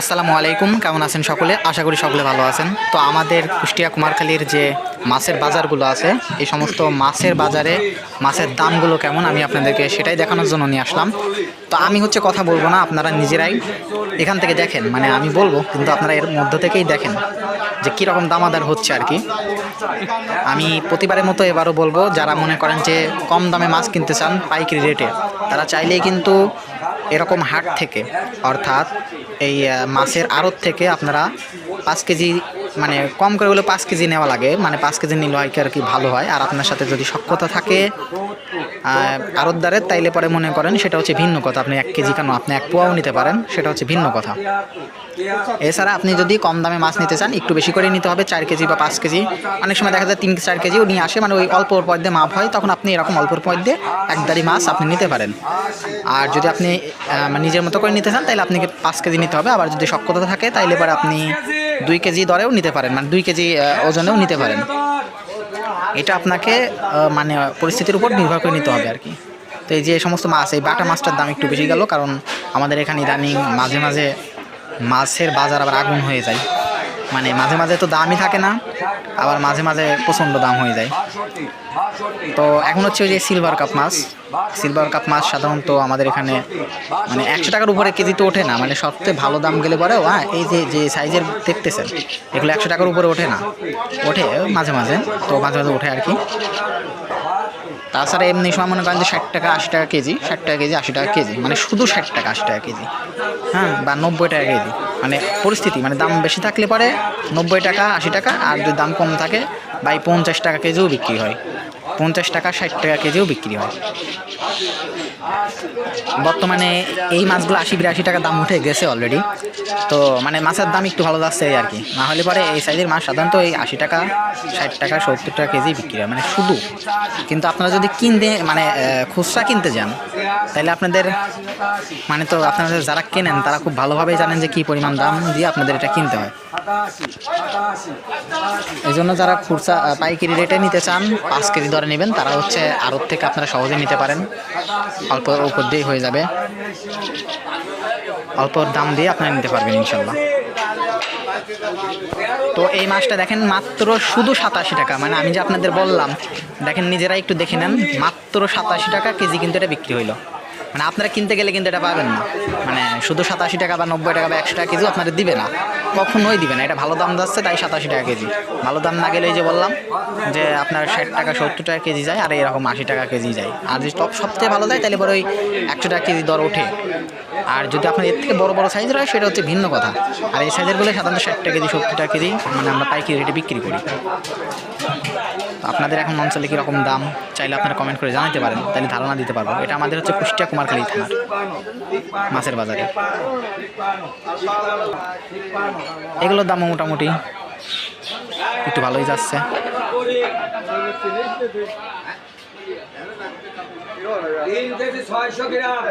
আসসালামু আলাইকুম, কেমন আছেন সকলে? আশা করি সকলে ভালো আছেন। তো আমাদের কুষ্টিয়া কুমারখালীর যে মাছের বাজারগুলো আছে, এই সমস্ত মাছের বাজারে মাছের দামগুলো কেমন আমি আপনাদেরকে সেটাই দেখানোর জন্য নিয়ে আসলাম। তো আমি হচ্ছে কথা বলব না, আপনারা নিজেরাই এখান থেকে দেখেন মানে আমি বলব, কিন্তু আপনারা এর মধ্য থেকেই দেখেন যে কীরকম দামাদার হচ্ছে আর কি। আমি প্রতিবারের মতো এবারও বলব, যারা মনে করেন যে কম দামে মাছ কিনতে চান পাইকারি রেটে, তারা চাইলেই কিন্তু এরকম হাট থেকে অর্থাৎ এই মাছের আড়ত থেকে আপনারা পাঁচ কেজি মানে কম করে হলে পাঁচ কেজি নেওয়া লাগে। মানে পাঁচ কেজি নিলে হয় কি, আর কি ভালো হয়। আর আপনার সাথে যদি সক্ষতা থাকে আড়তদারের তাইলে পরে মনে করেন সেটা হচ্ছে ভিন্ন কথা। আপনি এক কেজি কেন? আপনি এক পোয়াও নিতে পারেন, সেটা হচ্ছে ভিন্ন কথা। এছাড়া আপনি যদি কম দামে মাছ নিতে চান, একটু বেশি করে নিতে হবে, চার কেজি বা পাঁচ কেজি। অনেক সময় দেখা যায় তিন চার কেজিও নিয়ে আসে মানে ওই অল্প পদ্মে মাপ হয়, তখন আপনি এরকম অল্প পদ্মে একদারি মাছ আপনি নিতে পারেন। আর যদি আপনি মানে নিজের মতো করে নিতে চান তাহলে আপনাকে পাঁচ কেজি নিতে হবে। আবার যদি সক্ষতা থাকে, তাইলে এবার আপনি দুই কেজি দরেও নিতে পারেন মানে দুই কেজি ওজনেও নিতে পারেন। এটা আপনাকে মানে পরিস্থিতির উপর নির্ভর করে নিতে হবে আর কি। তো এই যে সমস্ত মাছ, এই বাটা মাছটার দাম একটু বেশি গেল, কারণ আমাদের এখানে ইদানিং মাঝে মাঝে মাছের বাজার আবার আগুন হয়ে যায়। মানে মাঝে মাঝে তো দামই থাকে না, আবার মাঝে মাঝে প্রচণ্ড দাম হয়ে যায়। তো এখন হচ্ছে ওই যে সিলভার কাপ মাছ। সিলভার কাপ মাছ সাধারণত আমাদের এখানে মানে একশো টাকার উপরে কেজি তো ওঠে না মানে সবচেয়ে ভালো দাম গেলে পরেও হ্যাঁ এই যে যে সাইজের দেখতেছেন, এগুলো একশো টাকার উপরে ওঠে না। ওঠে মাঝে মাঝে, তো মাঝে মাঝে ওঠে আর কি। তাছাড়া এমনি সময় মনে করেন যে ষাট টাকা, আশি টাকা কেজি, ষাট টাকা কেজি, আশি টাকা কেজি মানে শুধু ষাট টাকা, আশি টাকা কেজি হ্যাঁ বা নব্বই টাকা কেজি মানে পরিস্থিতি মানে দাম বেশি থাকলে পরে নব্বই টাকা, আশি টাকা, আর যদি দাম কম থাকে বাই পঞ্চাশ টাকা কেজিও বিক্রি হয়, পঞ্চাশ টাকা, ষাট টাকা কেজিও বিক্রি হয়। বর্তমানে এই মাছগুলো আশি বিরাশি টাকা দাম উঠে গেছে অলরেডি তো মানে মাছের দাম একটু ভালো যাচ্ছে আর কি। না হলে পরে এই সাইজের মাছ সাধারণত এই আশি টাকা, ষাট টাকা, সত্তর টাকা কেজি বিক্রি হয় মানে শুধু। কিন্তু আপনারা যদি কিনতে মানে খুচরা কিনতে যান, তাহলে আপনাদের মানে তো আপনাদের যারা কেনেন, তারা খুব ভালোভাবেই জানেন যে কী পরিমাণ দাম দিয়ে আপনাদের এটা কিনতে হয়। এই জন্য যারা খুচরা পাইকারি রেটে নিতে চান, পাঁচ কেজি দরে নেবেন, তারা হচ্ছে আড়ত থেকে আপনারা সহজে নিতে পারেন। অল্প উপর দিয়ে হয়ে যাবে। অল্প দাম দিয়ে আপনারা নিতে পারবেন ইনশাল্লাহ। তো এই মাছটা দেখেন মাত্র শুধু সাতাশি টাকা। মানে আমি যে আপনাদের বললাম, দেখেন নিজেরা একটু দেখে নেন, মাত্র সাতাশি টাকা কেজি কিন্তু এটা বিক্রি হইল। মানে আপনারা কিনতে গেলে কিন্তু এটা পাবেন না। মানে শুধু সাতাশি টাকা বা নব্বই টাকা বা একশো টাকা কেজি আপনাদের দিবে না। কখনোই দিবে না। এটা ভালো দাম যাচ্ছে, তাই সাতাশি টাকা কেজি। ভালো দাম না গেলে যে বললাম যে আপনার ষাট টাকা, সত্তর টাকা কেজি যায়, আর এরকম আশি টাকা কেজি যায়। আর যদি টপ সবথেকে ভালো যায়, তাহলে পরে ওই একশো টাকা কেজি দর ওঠে। আর যদি আপনার এর থেকে বড় বড় সাইজের হয়, সেটা হচ্ছে ভিন্ন কথা। আর এই সাইজেরগুলো সাধারণত ষাট টাকা কেজি, সত্তর টাকা কেজি মানে আমরা পাইকারি রেটে বিক্রি করি। আপনাদের এখন অঞ্চলে কীরকম দাম? চাইলে আপনারা কমেন্ট করে জানাতে পারেন, তাহলে ধারণা দিতে পারব। এটা আমাদের হচ্ছে কুষ্টিয়া কুমারখালী থানার মাছের বাজারে। এগুলোর দামও মোটামুটি একটু ভালোই যাচ্ছে। ছয়শো গ্রাম?